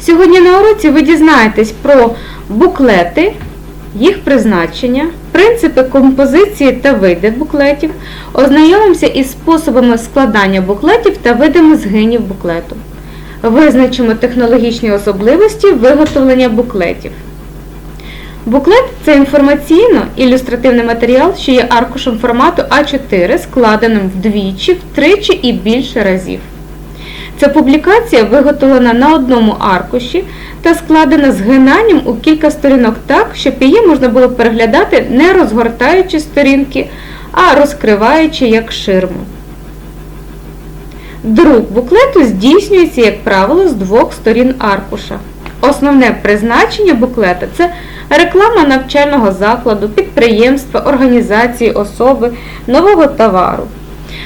Сьогодні на уроці ви дізнаєтесь про буклети, їх призначення, принципи композиції та види буклетів, ознайомимося із способами складання буклетів та видами згинів буклету. Визначимо технологічні особливості виготовлення буклетів. Буклет це інформаційно-ілюстративний матеріал, що є аркушем формату А4, складеним вдвічі, втричі і більше разів. Ця публікація виготовлена на одному аркуші та складена згинанням у кілька сторінок так, щоб її можна було переглядати не розгортаючи сторінки, а розкриваючи як ширму. Друк буклету здійснюється, як правило, з двох сторін аркуша. Основне призначення буклета це реклама навчального закладу, підприємства, організації, особи, нового товару.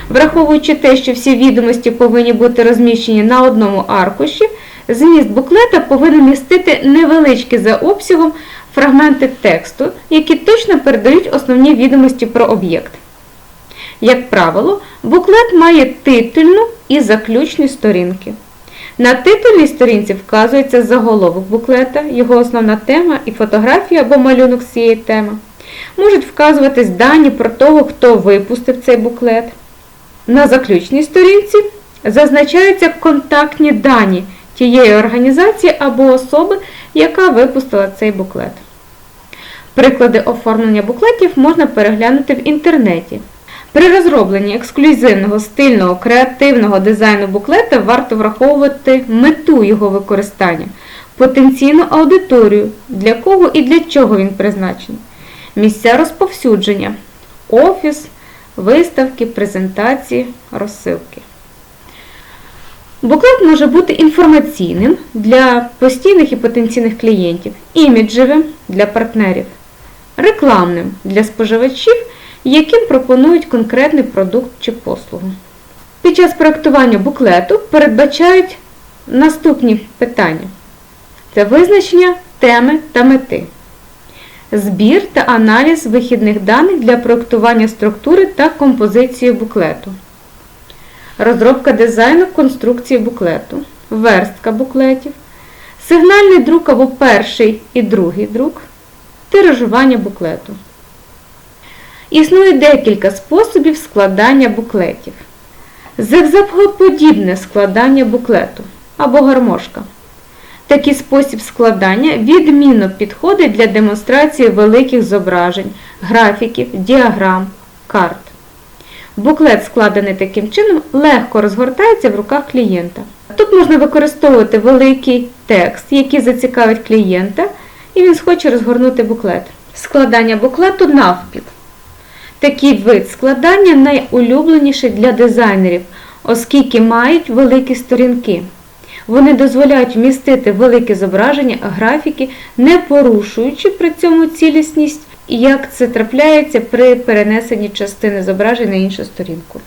Враховуючи те, що всі відомості повинні бути розміщені на одному аркуші, зміст буклета повинен містити невеличкі за обсягом фрагменти тексту, які точно передають основні відомості про об'єкт. Як правило, буклет має титульну і заключні сторінки. На титульній сторінці вказується заголовок буклета, його основна тема і фотографія або малюнок з цієї теми. Можуть вказуватись дані про того, хто випустив цей буклет. На заключній сторінці зазначаються контактні дані тієї організації або особи, яка випустила цей буклет. Приклади оформлення буклетів можна переглянути в інтернеті. При розробленні ексклюзивного, стильного, креативного дизайну буклета варто враховувати мету його використання, потенційну аудиторію, для кого і для чого він призначений, місця розповсюдження, офіс, виставки, презентації, розсилки. Буклет може бути інформаційним для постійних і потенційних клієнтів, іміджевим для партнерів, рекламним для споживачів, яким пропонують конкретний продукт чи послугу. Під час проєктування буклету передбачають наступні питання: це визначення теми та мети, збір та аналіз вихідних даних для проєктування структури та композиції буклету, розробка дизайну конструкції буклету, верстка буклетів, сигнальний друк або перший і другий друк, тиражування буклету. Існує декілька способів складання буклетів. Зигзагоподібне складання буклету або гармошка. Такий спосіб складання відмінно підходить для демонстрації великих зображень, графіків, діаграм, карт. Буклет, складений таким чином, легко розгортається в руках клієнта. Тут можна використовувати великий текст, який зацікавить клієнта, і він схоче розгорнути буклет. Складання буклету навпіл. Такий вид складання найулюбленіший для дизайнерів, оскільки мають великі сторінки. Вони дозволяють вмістити велике зображення, графіки, не порушуючи при цьому цілісність, і як це трапляється при перенесенні частини зображень на іншу сторінку.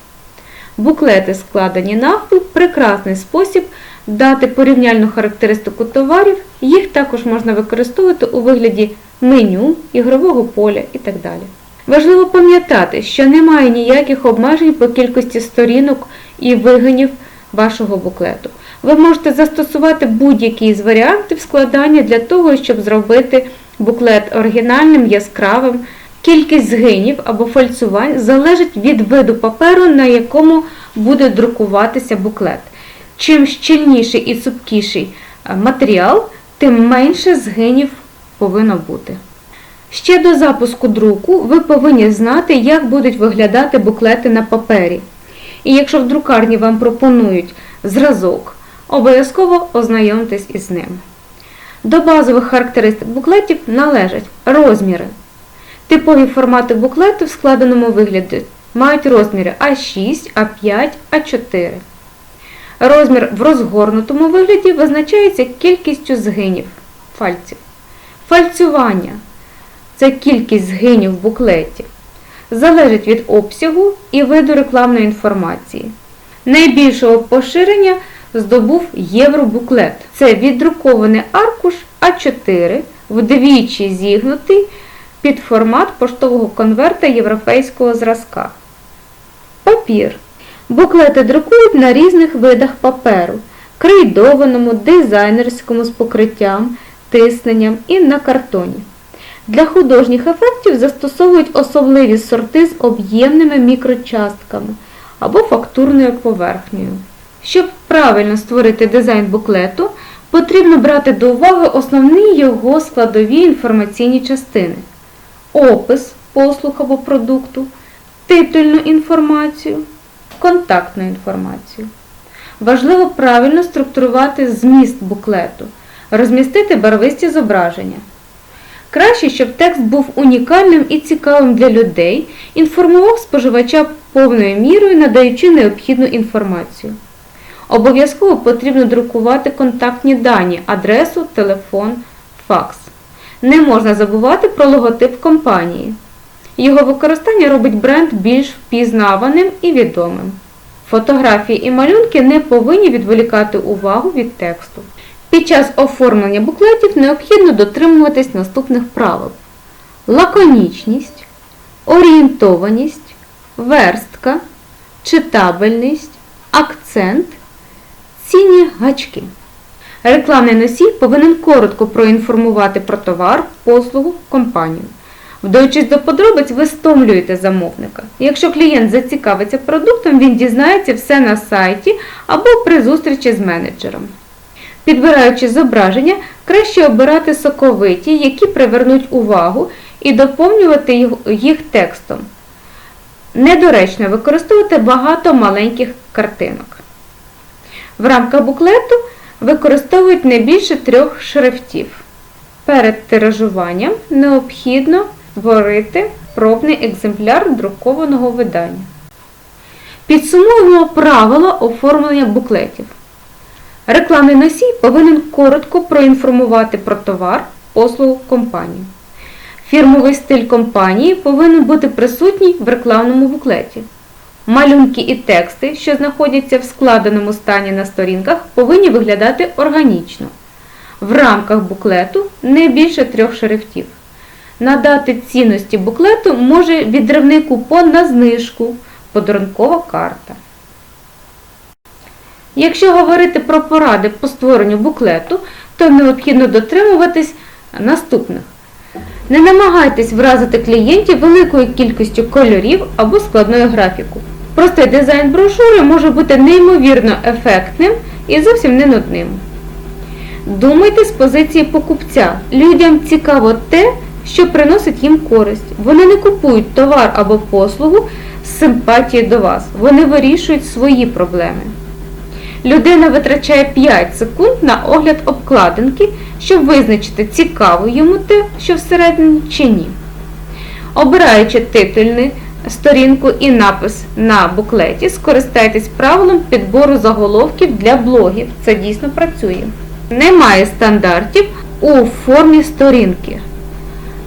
Буклети, складені навпіл, прекрасний спосіб дати порівняльну характеристику товарів, їх також можна використовувати у вигляді меню, ігрового поля і так далі. Важливо пам'ятати, що немає ніяких обмежень по кількості сторінок і вигинів вашого буклету. Ви можете застосувати будь-який з варіантів складання для того, щоб зробити буклет оригінальним, яскравим. Кількість згинів або фальцювань залежить від виду паперу, на якому буде друкуватися буклет. Чим щільніший і цупкіший матеріал, тим менше згинів повинно бути. Ще до запуску друку ви повинні знати, як будуть виглядати буклети на папері. І якщо в друкарні вам пропонують зразок, обов'язково ознайомтесь із ним. До базових характеристик буклетів належать розміри. Типові формати буклету в складеному вигляді мають розміри А6, А5, А4. Розмір в розгорнутому вигляді визначається кількістю згинів фальців. Фальцювання це кількість згинів в буклеті, залежить від обсягу і виду рекламної інформації. Найбільшого поширення здобув євробуклет. Це віддрукований аркуш А4, вдвічі зігнутий під формат поштового конверта європейського зразка. Папір. Буклети друкують на різних видах паперу. крейдованому, дизайнерському з покриттям, тисненням і на картоні. Для художніх ефектів застосовують особливі сорти з об'ємними мікрочастками або фактурною поверхнею. Щоб правильно створити дизайн буклету, потрібно брати до уваги основні його складові інформаційні частини: опис послуг або продукту, титульну інформацію, контактну інформацію. Важливо правильно структурувати зміст буклету, розмістити барвисті зображення. Краще, щоб текст був унікальним і цікавим для людей, інформував споживача повною мірою, надаючи необхідну інформацію. Обов'язково потрібно друкувати контактні дані, адресу, телефон, факс. Не можна забувати про логотип компанії. Його використання робить бренд більш впізнаваним і відомим. Фотографії і малюнки не повинні відволікати увагу від тексту. Під час оформлення буклетів необхідно дотримуватись наступних правил: лаконічність, орієнтованість, верстка, читабельність, акцент, цінні гачки. Рекламний носій повинен коротко проінформувати про товар, послугу, компанію. Вдаючись до подробиць, ви стомлюєте замовника. Якщо клієнт зацікавиться продуктом, він дізнається все на сайті або при зустрічі з менеджером. Підбираючи зображення, краще обирати соковиті, які привернуть увагу, і доповнювати їх- текстом. Недоречно використовувати багато маленьких картинок. В рамках буклету використовують не більше трьох шрифтів. Перед тиражуванням необхідно створити пробний екземпляр друкованого видання. Підсумуємо правила оформлення буклетів. Рекламний носій повинен коротко проінформувати про товар, послугу компанії. Фірмовий стиль компанії повинен бути присутній в рекламному буклеті. Малюнки і тексти, що знаходяться в складеному стані на сторінках, повинні виглядати органічно. В рамках буклету не більше трьох шрифтів. Надати цінності буклету може відривний купон на знижку, подарункова карта. Якщо говорити про поради по створенню буклету, то необхідно дотримуватись наступних. Не намагайтесь вразити клієнтів великою кількістю кольорів або складною графіку. Простий дизайн брошури може бути неймовірно ефектним і зовсім не нудним. Думайте з позиції покупця. Людям цікаво те, що приносить їм користь. Вони не купують товар або послугу з симпатії до вас. Вони вирішують свої проблеми. Людина витрачає 5 секунд на огляд обкладинки, щоб визначити, цікаво йому те, що всередині чи ні. Обираючи титульну сторінку і напис на буклеті, скористайтесь правилом підбору заголовків для блогів. Це дійсно працює. Немає стандартів у формі сторінки.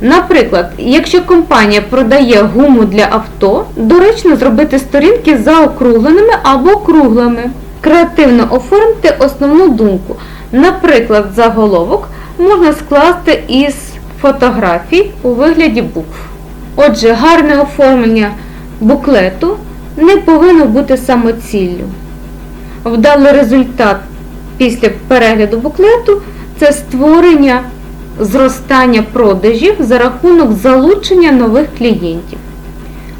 Наприклад, якщо компанія продає гуму для авто, доречно зробити сторінки заокругленими або круглими. Креативно оформити основну думку. Наприклад, заголовок можна скласти із фотографій у вигляді букв. Отже, гарне оформлення буклету не повинно бути самоціллю. Вдалий результат після перегляду буклету це створення зростання продажів за рахунок залучення нових клієнтів.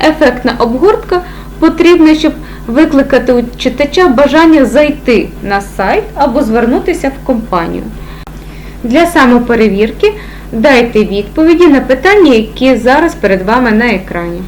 Ефектна обгортка потрібна, щоб викликати у читача бажання зайти на сайт або звернутися в компанію. Для самоперевірки дайте відповіді на питання, які зараз перед вами на екрані.